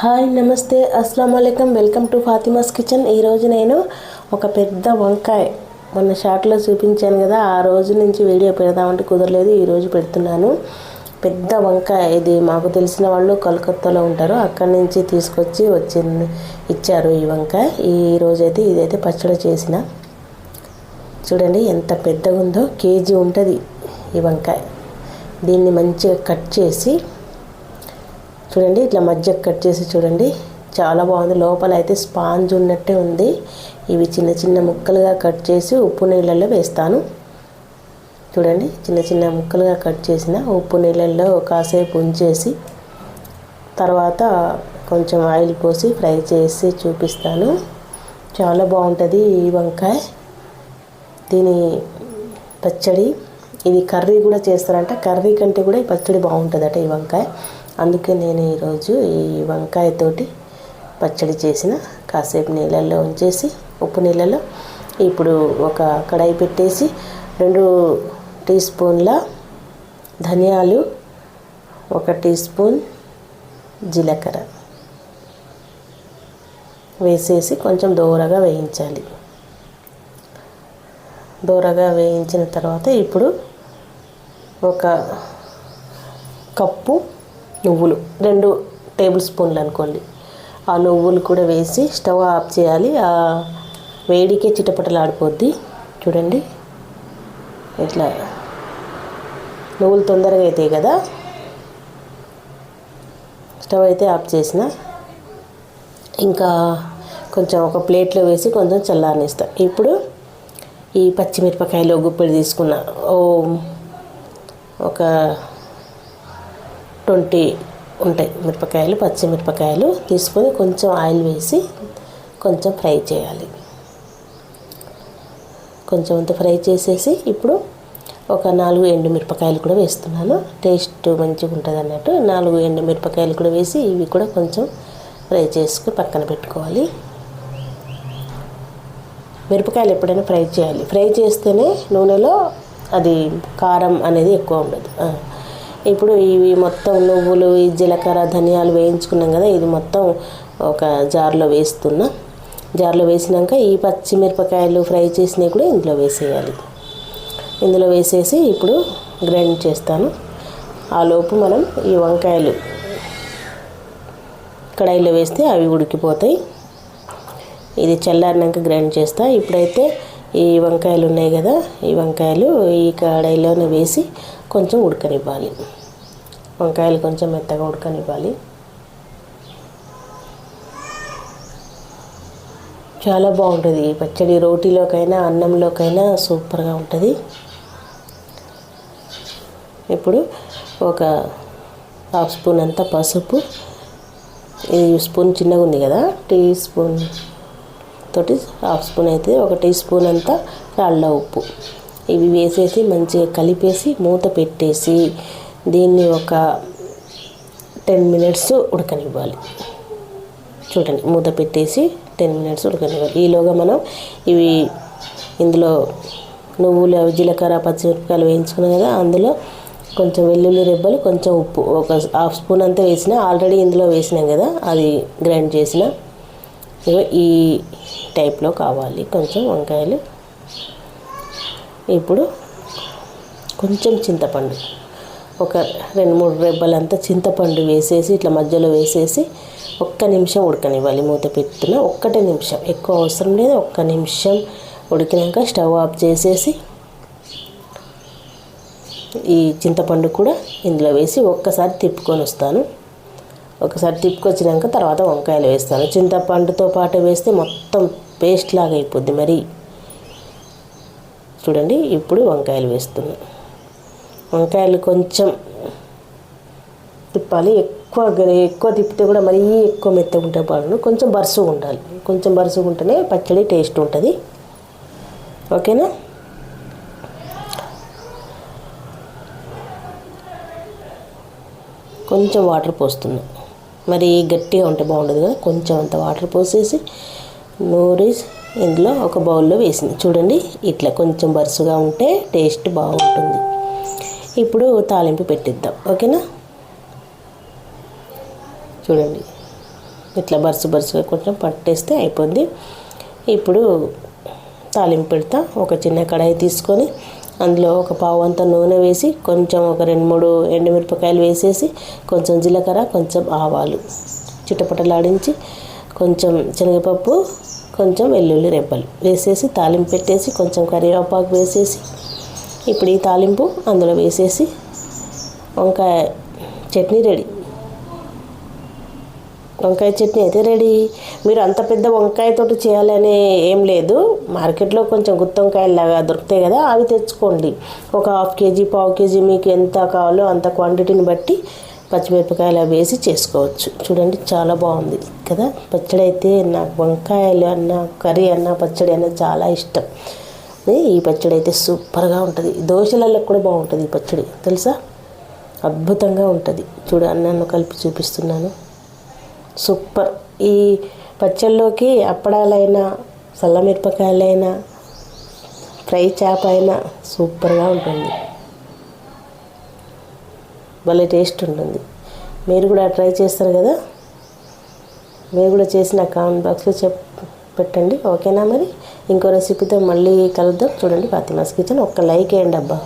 Hi నమస్తే అస్సలం అయికం వెల్కమ్ టు ఫాతిమాస్ కిచెన్. ఈరోజు నేను ఒక పెద్ద వంకాయ మొన్న షార్ట్లో చూపించాను కదా ఆ రోజు నుంచి వీడియో పెడదామంటే కుదరలేదు ఈరోజు పెడుతున్నాను. పెద్ద వంకాయ ఇది మాకు తెలిసిన వాళ్ళు కలకత్తాలో ఉంటారు అక్కడి నుంచి తీసుకొచ్చి వచ్చింది ఇచ్చారు ఈ వంకాయ. ఈ రోజైతే ఇదైతే పచ్చడి చేసిన. చూడండి ఎంత పెద్దగా ఉందో కేజీ ఉంటుంది ఈ వంకాయ. దీన్ని మంచిగా కట్ చేసి చూడండి ఇట్లా మధ్య కట్ చేసి చూడండి. చాలా బాగుంది. లోపల అయితే స్పాంజ్ ఉన్నట్టే ఉంది. ఇవి చిన్న చిన్న ముక్కలుగా కట్ చేసి ఉప్పు నీళ్ళల్లో వేస్తాను. చూడండి చిన్న చిన్న ముక్కలుగా కట్ చేసిన ఉప్పు నీళ్ళల్లో కాసేపు ఉంచేసి తర్వాత కొంచెం ఆయిల్ పోసి ఫ్రై చేసి చూపిస్తాను. చాలా బాగుంటుంది ఈ వంకాయ. దీని పచ్చడి. ఇది కర్రీ కూడా చేస్తారంట. కర్రీ కంటే కూడా ఈ పచ్చడి బాగుంటుందట ఈ వంకాయ. అందుకే నేను ఈరోజు ఈ వంకాయతోటి పచ్చడి చేసిన. కాసేపు నీళ్ళల్లో ఉంచేసి ఉప్పు నీళ్ళలో ఇప్పుడు ఒక కడాయి పెట్టేసి రెండు టీ స్పూన్ల ధనియాలు ఒక టీ స్పూన్ జీలకర్ర వేసేసి కొంచెం దూరగా వేయించాలి. దూరగా వేయించిన తర్వాత ఇప్పుడు ఒక కప్పు నువ్వులు. రెండు టేబుల్ స్పూన్లు అనుకోండి. ఆ నువ్వులు కూడా వేసి స్టవ్ ఆఫ్ చేయాలి. ఆ వేడికే చిటపటలాడిపోద్ది. చూడండి. ఇట్లా నువ్వులు తొందరగా అవుతాయి కదా? స్టవ్ అయితే ఆఫ్ చేసిన. ఇంకా కొంచెం ఒక ప్లేట్లో వేసి కొంచెం చల్లారనిస్తా. ఇప్పుడు ఈ పచ్చిమిరపకాయలు గుప్పెడు తీసుకున్న. ఓ ఒక ట్వంటీ ఉంటాయి మిరపకాయలు పచ్చిమిరపకాయలు తీసుకొని కొంచెం ఆయిల్ వేసి కొంచెం ఫ్రై చేయాలి. కొంచెం అంత ఫ్రై చేసేసి ఇప్పుడు ఒక నాలుగు ఎండు మిరపకాయలు కూడా వేస్తున్నాను. టేస్ట్ మంచిగా ఉంటుంది అన్నట్టు నాలుగు ఎండు మిరపకాయలు కూడా వేసి ఇవి కూడా కొంచెం ఫ్రై చేసుకుని పక్కన పెట్టుకోవాలి. మిరపకాయలు ఎప్పుడైనా ఫ్రై చేయాలి. ఫ్రై చేస్తేనే నూనెలో అది కారం అనేది ఎక్కువ ఉండదు. ఇప్పుడు ఇవి మొత్తం నువ్వులు ఈ జీలకర్ర ధనియాలు వేయించుకున్నాం కదా ఇది మొత్తం ఒక జార్లో వేస్తున్నా. జార్లో వేసినాక ఈ పచ్చిమిరపకాయలు ఫ్రై చేసినవి కూడా ఇందులో వేసేయాలి. ఇందులో వేసేసి ఇప్పుడు గ్రైండ్ చేస్తాను. ఆ లోపు మనం ఈ వంకాయలు కడాయిలో వేస్తే అవి ఉడికిపోతాయి. ఇది చల్లారినాక గ్రైండ్ చేస్తా. ఇప్పుడైతే ఈ వంకాయలు ఉన్నాయి కదా ఈ వంకాయలు ఈ కడాయిలోనే వేసి కొంచెం ఉడకనివ్వాలి. వంకాయలు కొంచెం మెత్తగా ఉడకనివ్వాలి. చాలా బాగుంటుంది. ఈ పచ్చడి రోటీలోకైనా అన్నంలోకైనా సూపర్గా ఉంటుంది. ఇప్పుడు ఒక హాఫ్ స్పూన్ అంతా పసుపు. ఈ స్పూన్ చిన్నగా ఉంది కదా టీ స్పూన్ తోటి హాఫ్ స్పూన్ అయితే ఒక టీ స్పూన్ అంతా రాళ్ళ ఉప్పు. ఇవి వేసేసి మంచిగా కలిపేసి మూత పెట్టేసి దీన్ని ఒక టెన్ మినిట్స్ ఉడకనివ్వాలి. చూడండి మూత పెట్టేసి టెన్ మినిట్స్ ఉడకనివ్వాలి. ఈలోగా మనం ఇవి ఇందులో నువ్వులు జీలకర్ర పచ్చిమిరపకాయలు వేయించుకున్నాం కదా అందులో కొంచెం వెల్లుల్లి రెబ్బలు కొంచెం ఉప్పు ఒక హాఫ్ స్పూన్ అంతా వేసిన ఆల్రెడీ ఇందులో వేసినాం కదా అది గ్రైండ్ చేసిన. ఈ టైప్లో కావాలి కొంచెం వంకాయలు. ఇప్పుడు కొంచెం చింతపండు. ఒక రెండు మూడు రెబ్బలంతా చింతపండు వేసేసి ఇట్లా మధ్యలో వేసేసి ఒక్క నిమిషం ఉడకనివ్వాలి మూత పెట్టున ఒక్కటే నిమిషం. ఎక్కువ అవసరం లేదు ఒక్క నిమిషం ఉడికినాక స్టవ్ ఆఫ్ చేసేసి ఈ చింతపండు కూడా ఇందులో వేసి ఒక్కసారి తిప్పుకొని వస్తాను. ఒకసారి తిప్పుకొచ్చినాక తర్వాత వంకాయలు వేస్తాను. చింతపండుతో పాటు వేస్తే మొత్తం పేస్ట్ లాగా అయిపోద్ది మరి. చూడండి ఇప్పుడు వంకాయలు వేస్తున్నాను. వంకాయలు కొంచెం తిప్పాలి. ఎక్కువ ఎక్కువ తిప్పితే కూడా మరీ ఎక్కువ మెత్తగా ఉంటే బాగుండు కొంచెం బరుసుగా ఉండాలి. కొంచెం బరుసుగా ఉంటేనే పచ్చడి టేస్ట్ ఉంటుంది. ఓకేనా? కొంచెం వాటర్ పోస్తున్నా. మరి గట్టిగా ఉంటే బాగుండదు కదా. కొంచెం అంత వాటర్ పోసేసి నూరి ఇందులో ఒక బౌల్లో వేసింది. చూడండి ఇట్లా కొంచెం బరుసుగా ఉంటే టేస్ట్ బాగుంటుంది. ఇప్పుడు తాలింపు పెట్టిద్దాం. ఓకేనా? చూడండి. ఇట్లా బరుసు బరుసుగా కొంచెం పట్టేస్తే అయిపోద్ది. ఇప్పుడు తాలింపు పెడతా. ఒక చిన్న కడాయి తీసుకొని అందులో ఒక పావు అంత నూనె వేసి కొంచెం ఒక రెండు మూడు ఎండుమిరపకాయలు వేసేసి కొంచెం జీలకర్ర కొంచెం ఆవాలు చిటపటలాడించి కొంచెం శనగపప్పు కొంచెం వెల్లుల్లి రెబ్బలు వేసేసి తాలింపు పెట్టేసి కొంచెం కరివేపాకు వేసేసి ఇప్పుడు ఈ తాలింపు అందులో వేసేసి వంకాయ చట్నీ రెడీ. వంకాయ చట్నీ అయితే రెడీ. మీరు అంత పెద్ద వంకాయతోటి చేయాలని ఏం లేదు. మార్కెట్లో కొంచెం గుత్తొంకాయలాగా దొరుకుతాయి కదా అవి తెచ్చుకోండి. ఒక హాఫ్ కేజీ పావు కేజీ మీకు ఎంత కావాలో అంత క్వాంటిటీని బట్టి పచ్చిమిరపకాయలు వేసి చేసుకోవచ్చు. చూడండి చాలా బాగుంది కదా. పచ్చడి అయితే నాకు వంకాయలు అన్న కర్రీ అన్న పచ్చడి అన్న చాలా ఇష్టం. ఈ పచ్చడి అయితే సూపర్గా ఉంటుంది. దోశలలో కూడా బాగుంటుంది ఈ పచ్చడి. తెలుసా? అద్భుతంగా ఉంటుంది. చూడు అన్నాను కలిపి చూపిస్తున్నాను. సూపర్. ఈ పచ్చళ్ళలోకి అప్పడాలైనా చల్లమిరపకాయలైనా ఫ్రై చేప అయినా సూపర్గా ఉంటుంది. భలే టేస్ట్ ఉంటుంది. మీరు కూడా ట్రై చేస్తారు కదా? మీరు కూడా చేసి నాకు కామెంట్ బాక్స్లో చెప్ పెట్టండి. ఓకేనా మరి? ఇంకో రెసిపీతో మళ్ళీ కలుద్దాం. చూడండి ఫాతిమాస్ కిచెన్ ఒక్క లైక్ వేయండి అబ్బా.